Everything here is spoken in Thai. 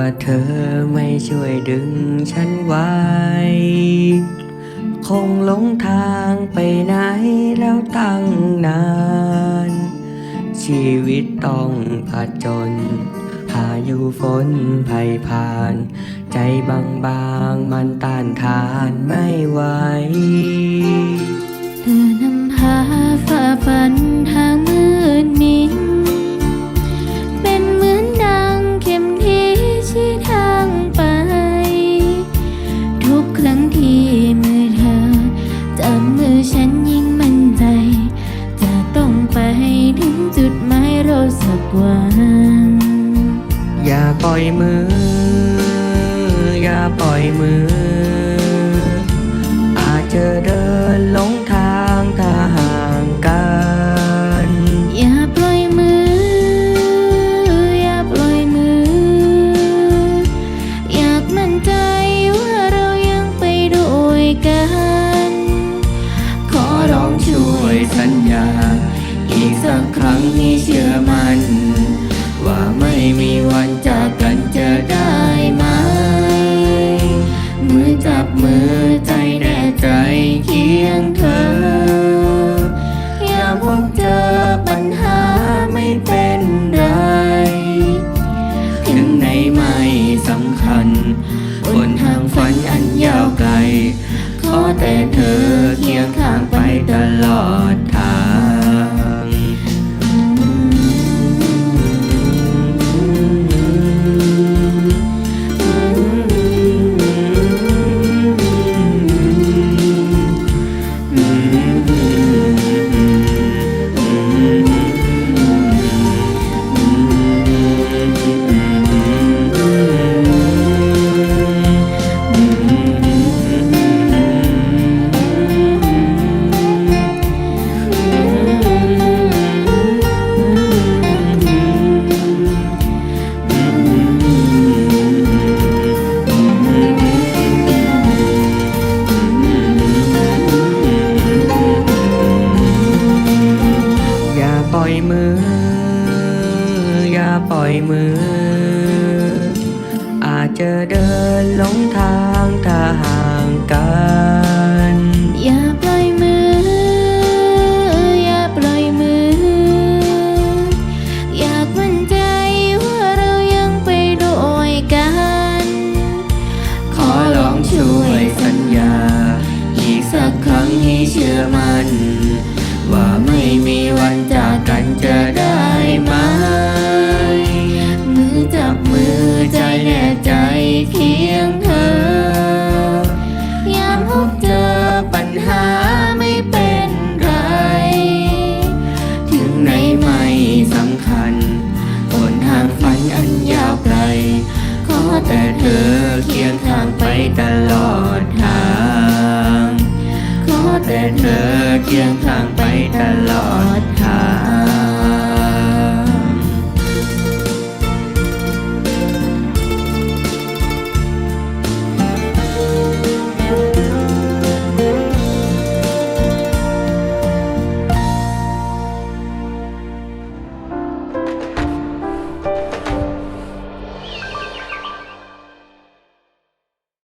ว่าเธอไม่ช่วยดึงฉันไว้ คงหลงทางไปไหนแล้วตั้งนาน ชีวิตต้องผจญพายุฝนภัยผ่าน ใจบางบางๆมันต้านทานไม่ไหว วัน อย่าปล่อยมือ อย่าปล่อยมือ อาจจะเดินหลงทางถ้าห่างกัน อย่าปล่อยมือ อย่าปล่อยมือ อยากมั่นใจว่าเรายังไปด้วยกัน ขอร้องช่วยสัญญา อีกสักครั้งให้เชื่อ ได้ไหม มือจับมือใจแน่ใจเคียงเธอ อย่าพบเจอปัญหาไม่เป็นไร ถึงไหนไม่สำคัญ บนทางฝันอันยาวไกล ขอแต่เธอเคียงข้างไปตลอดทาง จจะเดินหลงทางถ้าห่างกัน อย่าปล่อยมือ อย่าปล่อยมือ อยากมั่นใจว่าเรายังไปด้วยกัน ขอลองช่วยสัญญา อีกสักครั้งให้เชื่อมันว่า ตลอดทาง ขอแต่เธอเคียงข้างไปตลอดท